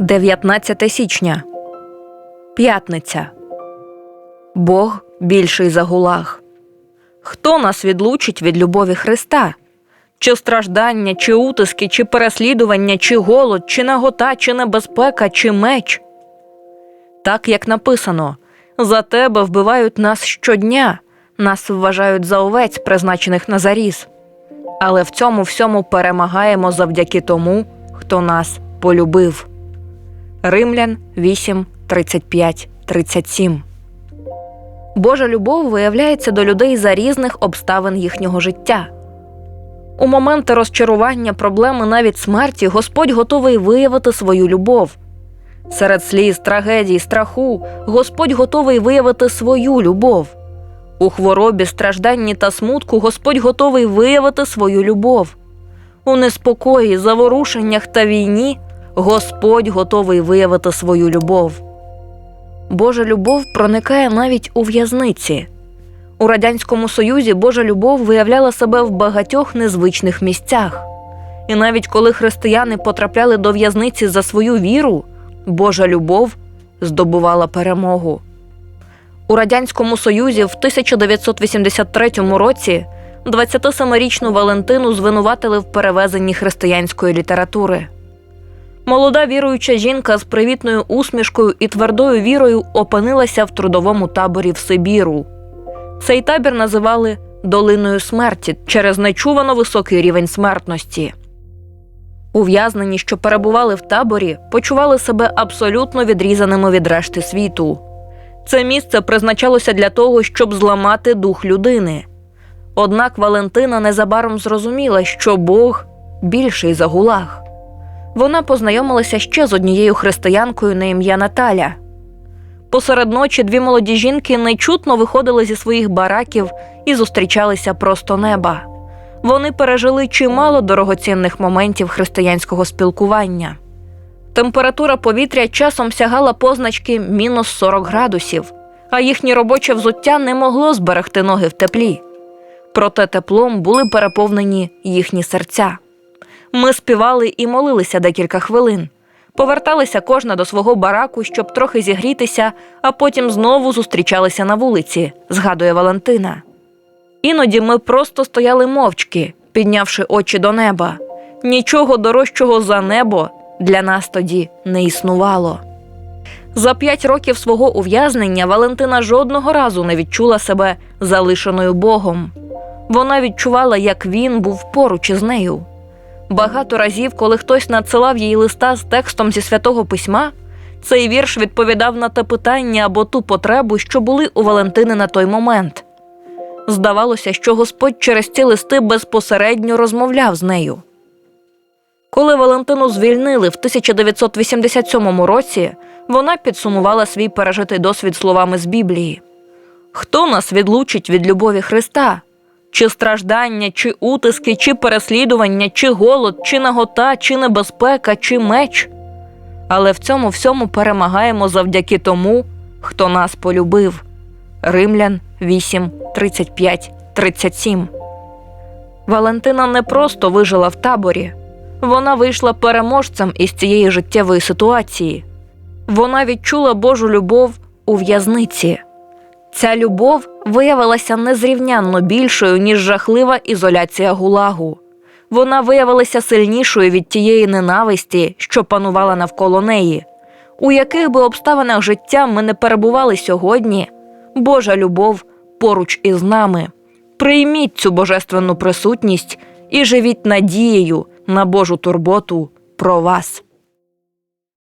19 січня. П'ятниця. Бог більший за гулаг. Хто нас відлучить від любові Христа? Чи страждання, чи утиски, чи переслідування, чи голод, чи нагота, чи небезпека, чи меч? Так як написано за тебе вбивають нас щодня, нас вважають за овець, призначених на заріз. Але в цьому всьому перемагаємо завдяки тому, хто нас полюбив. Римлян 8, 35, 37. Божа любов виявляється до людей за різних обставин їхнього життя. У моменти розчарування, проблеми, навіть смерті, Господь готовий виявити свою любов. Серед сліз, трагедій, страху Господь готовий виявити свою любов. У хворобі, стражданні та смутку Господь готовий виявити свою любов. У неспокої, заворушеннях та війні Господь готовий виявити свою любов. Божа любов проникає навіть у в'язниці. У Радянському Союзі Божа любов виявляла себе в багатьох незвичних місцях. І навіть коли християни потрапляли до в'язниці за свою віру, Божа любов здобувала перемогу. У Радянському Союзі в 1983 році 27-річну Валентину звинуватили в перевезенні християнської літератури. Молода віруюча жінка з привітною усмішкою і твердою вірою опинилася в трудовому таборі в Сибіру. Цей табір називали долиною смерті через нечувано високий рівень смертності. Ув'язнені, що перебували в таборі, почували себе абсолютно відрізаними від решти світу. Це місце призначалося для того, щоб зламати дух людини. Однак Валентина незабаром зрозуміла, що Бог більший за гулаг. Вона познайомилася ще з однією християнкою на ім'я Наталя. Посеред ночі дві молоді жінки нечутно виходили зі своїх бараків і зустрічалися просто неба. Вони пережили чимало дорогоцінних моментів християнського спілкування. Температура повітря часом сягала позначки мінус 40 градусів, а їхнє робоче взуття не могло зберегти ноги в теплі. Проте теплом були переповнені їхні серця. Ми співали і молилися декілька хвилин. Поверталися кожна до свого бараку, щоб трохи зігрітися, а потім знову зустрічалися на вулиці, згадує Валентина. Іноді ми просто стояли мовчки, піднявши очі до неба. Нічого дорожчого за небо для нас тоді не існувало. За п'ять років свого ув'язнення Валентина жодного разу не відчула себе залишеною Богом. Вона відчувала, як він був поруч із нею. Багато разів, коли хтось надсилав їй листа з текстом зі святого письма, цей вірш відповідав на те питання або ту потребу, що були у Валентини на той момент. Здавалося, що Господь через ці листи безпосередньо розмовляв з нею. Коли Валентину звільнили в 1987 році, вона підсумувала свій пережитий досвід словами з Біблії: Хто нас відлучить від любові Христа? Чи страждання, чи утиски, чи переслідування, чи голод, чи нагота, чи небезпека, чи меч. Але в цьому всьому перемагаємо завдяки тому, хто нас полюбив. Римлян 8, 35, 37. Валентина не просто вижила в таборі, вона вийшла переможцем із цієї життєвої ситуації. Вона відчула Божу любов у в'язниці. Ця любов виявилася незрівнянно більшою, ніж жахлива ізоляція гулагу. Вона виявилася сильнішою від тієї ненависті, що панувала навколо неї. У яких би обставинах життя ми не перебували сьогодні, Божа любов поруч із нами. Прийміть цю божественну присутність і живіть надією на Божу турботу про вас.